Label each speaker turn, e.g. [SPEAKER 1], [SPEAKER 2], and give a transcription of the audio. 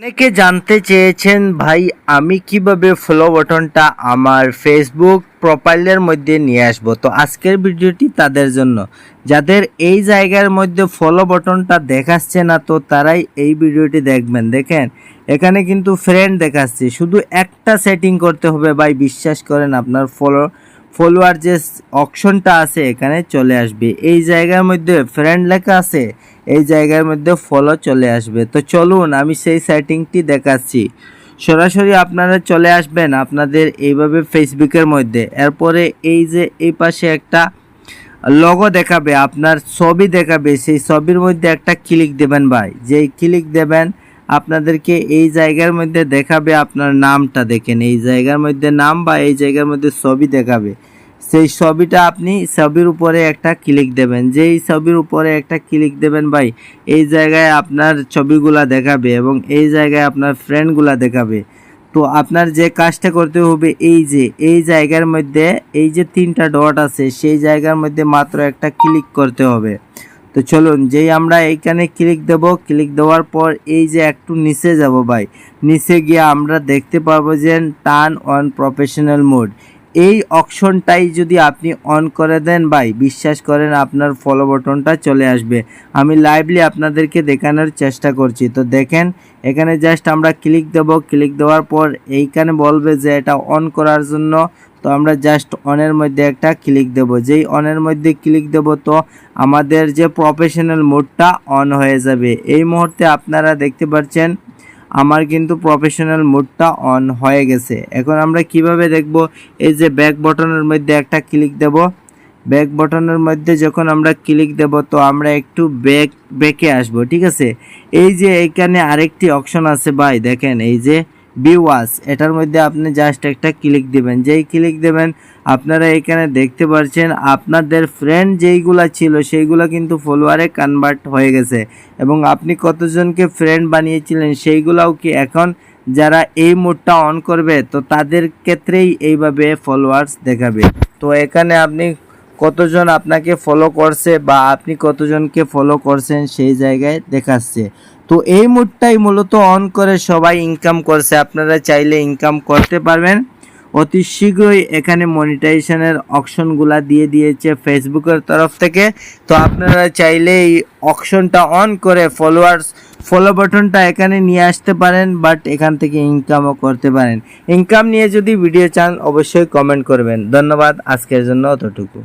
[SPEAKER 1] অনেকে জানতে চেয়েছেন, ভাই, আমি কীভাবে ফলো বাটনটা আমার ফেসবুক প্রোফাইলের মধ্যে নিয়ে আসব? তো আজকের ভিডিওটি তাদের জন্য। যাদের এই জায়গার মধ্যে ফলো বাটনটা দেখাচ্ছে না, তো তারাই এই ভিডিওটি দেখবেন। দেখেন, এখানে কিন্তু ফ্রেন্ড দেখাচ্ছে। শুধু একটা সেটিং করতে হবে, ভাই, বিশ্বাস করেন আপনার ফলো ফলোয়ার যে অপশনটা আছে, এখানে চলে আসবে। এই জায়গার মধ্যে ফ্রেন্ড লেখা আছে, এই জায়গার মধ্যে ফলো চলে আসবে। তো চলুন, আমি সেই সেটিংটি দেখাচ্ছি। সরাসরি আপনারা চলে আসবেন আপনাদের এইভাবে ফেসবুকের মধ্যে। এরপরে এই যে, এই পাশে একটা লগো দেখাবে, আপনার ছবি দেখাবে, সেই ছবির মধ্যে একটা ক্লিক দেবেন ভাই। যেই ক্লিক দেবেন আপনাদেরকে এই জায়গার মধ্যে দেখাবে, আপনার নামটা দেখেন। এই জায়গার মধ্যে নাম বা এই জায়গার মধ্যে ছবি দেখাবে। সেই ছবিটা আপনি ছবির উপরে একটা ক্লিক দেবেন। যেই ছবির উপরে একটা ক্লিক দেবেন ভাই, এই জায়গায় আপনার ছবিগুলা দেখাবে এবং এই জায়গায় আপনার ফ্রেন্ডগুলা দেখাবে। তো আপনার যে কাজটা করতে হবে, এই যে, এই জায়গার মধ্যে, এই যে তিনটা ডট আছে, সেই জায়গার মধ্যে মাত্র একটা ক্লিক করতে হবে। তো চলুন, যেই আমরা এইখানে ক্লিক দেব ক্লিক দেওয়ার পর এই যে একটু নিচে যাব ভাই। নিচে গিয়ে আমরা দেখতে পারব যে টার্ন অন প্রফেশনাল মোড এই অপশনটাই যদি আপনি অন করে দেন, ভাই, বিশ্বাস করেন আপনার ফলো বাটনটা চলে আসবে। আমি লাইভলি আপনাদেরকে দেখানোর চেষ্টা করছি। তো দেখেন, এখানে জাস্ট আমরা ক্লিক দেব। ক্লিক দেওয়ার পর এইখানে বলবে যে এটা অন করার জন্য। তো আমরা জাস্ট অনের মধ্যে একটা ক্লিক দেব। যেই অনের মধ্যে ক্লিক দেব, তো আমাদের যে প্রফেশনাল মোডটা অন হয়ে যাবে। এই মুহূর্তে আপনারা দেখতে পাচ্ছেন আমার কিন্তু প্রফেশনাল মোডটা অন হয়ে গেছে। এখন আমরা কীভাবে দেখব? এই যে ব্যাক বটনের মধ্যে একটা ক্লিক দেব। ব্যাক বটনের মধ্যে যখন আমরা ক্লিক দেব, তো আমরা একটু ব্যাক ব্যাকে আসব, ঠিক আছে? এই যে এখানে আরেকটি অপশন আছে ভাই, দেখেন, এই যে বিওয়াস এটার মধ্যে আপনি জাস্ট একটা ক্লিক দিবেন। যেই ক্লিক দেবেন, আপনারা এখানে দেখতে পাচ্ছেন আপনাদের ফ্রেন্ড যেইগুলা ছিল, সেইগুলা কিন্তু ফলোয়ারে কনভার্ট হয়ে গেছে। এবং আপনি কতজনকে ফ্রেন্ড বানিয়েছিলেন, সেইগুলাও কি এখন যারা এই মোডটা অন করবে, তো তাদের ক্ষেত্রেই এইভাবে ফলোয়ার্স দেখাবে। তো এখানে আপনি কতজন আপনাকে ফলো করছে বা আপনি কতজনকে ফলো করছেন, সেই জায়গায় দেখাচ্ছে। তো এই মুডটাই মূলত অন করে সবাই ইনকাম করছে। আপনারা চাইলে ইনকাম করতে পারবেন। অতি শীঘ্রই এখানে মনিটাইজেশনের অপশনগুলা দিয়ে দিয়েছে ফেসবুকের তরফ থেকে। তো আপনারা চাইলে এই অপশনটা অন করে ফলোয়ার্স ফলো বাটনটা এখানে নিয়ে আসতে পারেন বাট এখান থেকে ইনকামও করতে পারেন। ইনকাম নিয়ে যদি ভিডিও চান, অবশ্যই কমেন্ট করবেন। ধন্যবাদ। আজকের জন্য অতটুকু।